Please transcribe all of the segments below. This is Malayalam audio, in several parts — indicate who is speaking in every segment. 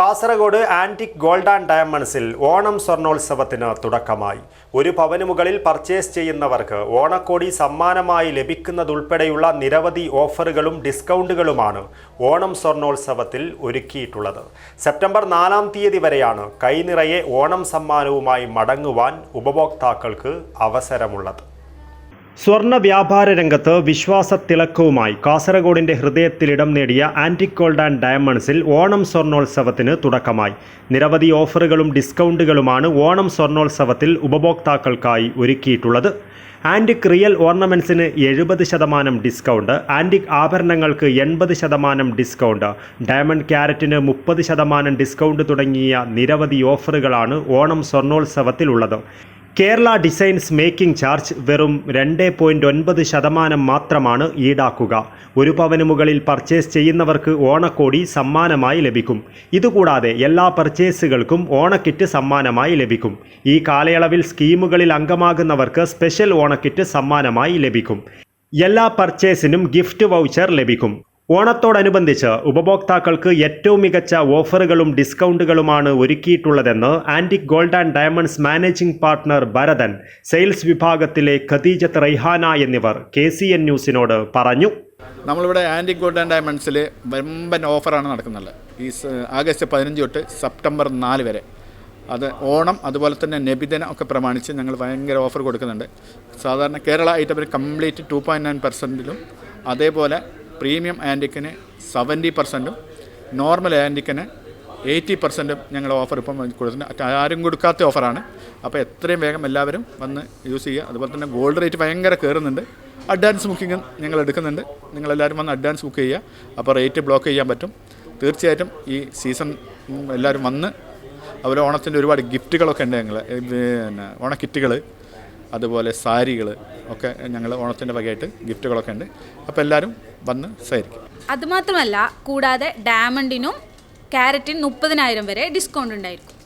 Speaker 1: കാസർഗോഡ് ആന്റിക് ഗോൾഡ് ആൻഡ് ഡയമണ്ട്സിൽ ഓണം സ്വർണോത്സവത്തിന് തുടക്കമായി. ഒരു പവന് മുകളിൽ പർച്ചേസ് ചെയ്യുന്നവർക്ക് ഓണക്കോടി സമ്മാനമായി ലഭിക്കുന്നതുൾപ്പെടെയുള്ള നിരവധി ഓഫറുകളും ഡിസ്കൗണ്ടുകളുമാണ് ഓണം സ്വർണോത്സവത്തിൽ ഒരുക്കിയിട്ടുള്ളത്. സെപ്റ്റംബർ നാലാം തീയതി വരെയാണ് കൈനിറയെ ഓണം സമ്മാനവുമായി മടങ്ങുവാൻ ഉപഭോക്താക്കൾക്ക് അവസരമുള്ളത്. സ്വർണ വ്യാപാര രംഗത്ത് വിശ്വാസ തിളക്കവുമായി കാസർഗോഡിന്റെ ഹൃദയത്തിലിടം നേടിയ ആന്റിക് ഗോൾഡ് ആൻഡ് ഡയമണ്ട്സിൽ ഓണം സ്വർണോത്സവത്തിന് തുടക്കമായി. നിരവധി ഓഫറുകളും ഡിസ്കൗണ്ടുകളുമാണ് ഓണം സ്വർണോത്സവത്തിൽ ഉപഭോക്താക്കൾക്കായി ഒരുക്കിയിട്ടുള്ളത്. ആന്റിക് റിയൽ ഓർണമെന്റ്സിന് എഴുപത് ശതമാനം ഡിസ്കൗണ്ട് ആന്റിക് ആഭരണങ്ങൾക്ക് എൺപത് ശതമാനം ഡിസ്കൗണ്ട് ഡയമണ്ട് ക്യാരറ്റിന് മുപ്പത് ശതമാനം ഡിസ്കൗണ്ട് തുടങ്ങിയ നിരവധി ഓഫറുകളാണ് ഓണം സ്വർണോത്സവത്തിലുള്ളത്. കേരള ഡിസൈൻസ് മേക്കിംഗ് ചാർജ് വെറും രണ്ട് പോയിന്റ് ഒൻപത് ശതമാനം മാത്രമാണ് ഈടാക്കുക. ഒരു പവന് മുകളിൽ പർച്ചേസ് ചെയ്യുന്നവർക്ക് ഓണക്കോടി സമ്മാനമായി ലഭിക്കും. ഇതുകൂടാതെ എല്ലാ പർച്ചേസുകൾക്കും ഓണക്കിറ്റ് സമ്മാനമായി ലഭിക്കും. ഈ കാലയളവിൽ സ്കീമുകളിൽ അംഗമാകുന്നവർക്ക് സ്പെഷ്യൽ ഓണക്കിറ്റ് സമ്മാനമായി ലഭിക്കും. എല്ലാ പർച്ചേസിനും ഗിഫ്റ്റ് വൗച്ചർ ലഭിക്കും. ഓണത്തോടനുബന്ധിച്ച് ഉപഭോക്താക്കൾക്ക് ഏറ്റവും മികച്ച ഓഫറുകളും ഡിസ്കൗണ്ടുകളുമാണ് ഒരുക്കിയിട്ടുള്ളതെന്ന് antique gold and diamonds managing partner Bharathan sales വിഭാഗത്തിലെ ഖദീജത്ത് റൈഹാന എന്നിവർ കെ സി എൻ ന്യൂസിനോട് പറഞ്ഞു.
Speaker 2: നമ്മളിവിടെ ആന്റിക് ഗോൾഡ് ആൻഡ് ഡയമണ്ട്സിൽ വമ്പൻ ഓഫറാണ് നടക്കുന്നത്. ഈ ആഗസ്റ്റ് പതിനഞ്ച് തൊട്ട് സെപ്റ്റംബർ നാല് വരെ. അത് ഓണം അതുപോലെ തന്നെ നബിദിനം ഒക്കെ പ്രമാണിച്ച് ഞങ്ങൾ ഭയങ്കര ഓഫർ കൊടുക്കുന്നുണ്ട്. സാധാരണ കേരള ഐറ്റമിൽ കംപ്ലീറ്റ് ടു പോയിന്റ് നയൻ പെർസെന്റിലും അതേപോലെ പ്രീമിയം ആന്റിക്കിന് സെവന്റി പെർസെന്റും നോർമൽ ആന്റിക്കിന് എയ്റ്റി പെർസെന്റും ഞങ്ങൾ ഓഫർ ഇപ്പം കൊടുത്തിട്ടുണ്ട്. ആരും കൊടുക്കാത്ത ഓഫറാണ് അപ്പോൾ എത്രയും വേഗം എല്ലാവരും വന്ന് യൂസ് ചെയ്യുക. അതുപോലെ തന്നെ ഗോൾഡ് റേറ്റ് ഭയങ്കര കയറുന്നുണ്ട്. അഡ്വാൻസ് ബുക്കിംഗ് ഞങ്ങൾ എടുക്കുന്നുണ്ട്. നിങ്ങളെല്ലാവരും വന്ന് അഡ്വാൻസ് ബുക്ക് ചെയ്യുക. അപ്പോൾ റേറ്റ് ബ്ലോക്ക് ചെയ്യാൻ പറ്റും. തീർച്ചയായിട്ടും ഈ സീസൺ എല്ലാവരും വന്ന് അതുപോലെ ഓണത്തിന്റെ ഒരുപാട് ഗിഫ്റ്റുകളൊക്കെ ഉണ്ട് ഞങ്ങൾ പിന്നെ ഓണക്കിറ്റുകൾ അതുപോലെ സാരികൾ ഒക്കെ ഞങ്ങൾ ഓണത്തിന്റെ വകയായിട്ട് ഗിഫ്റ്റുകളൊക്കെ ഉണ്ട്. അപ്പോൾ എല്ലാവരും വന്ന് സഹകരിക്കും.
Speaker 3: അതുമാത്രമല്ല കൂടാതെ ഡയമണ്ടിനും ക്യാരറ്റിന് മുപ്പതിനായിരം വരെ ഡിസ്കൗണ്ട് ഉണ്ടായിരിക്കും.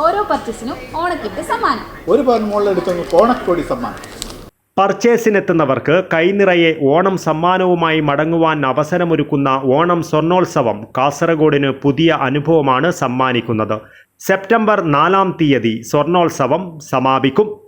Speaker 3: ഓരോ പർച്ചേസിനും ഓണക്കിറ്റ് സമ്മാനം.
Speaker 2: ഒരു പവൻ മുകളിൽ എടുത്തു ഓണക്കോടി സമ്മാനം.
Speaker 1: പർച്ചേസിനെത്തുന്നവർക്ക് കൈനിറയെ ഓണം സമ്മാനവുമായി മടങ്ങുവാൻ അവസരമൊരുക്കുന്ന ഓണം സ്വർണോത്സവം കാസർഗോഡിന് പുതിയ അനുഭവമാണ് സമ്മാനിക്കുന്നത്. സെപ്റ്റംബർ നാലാം തീയതി സ്വർണോത്സവം സമാപിക്കും.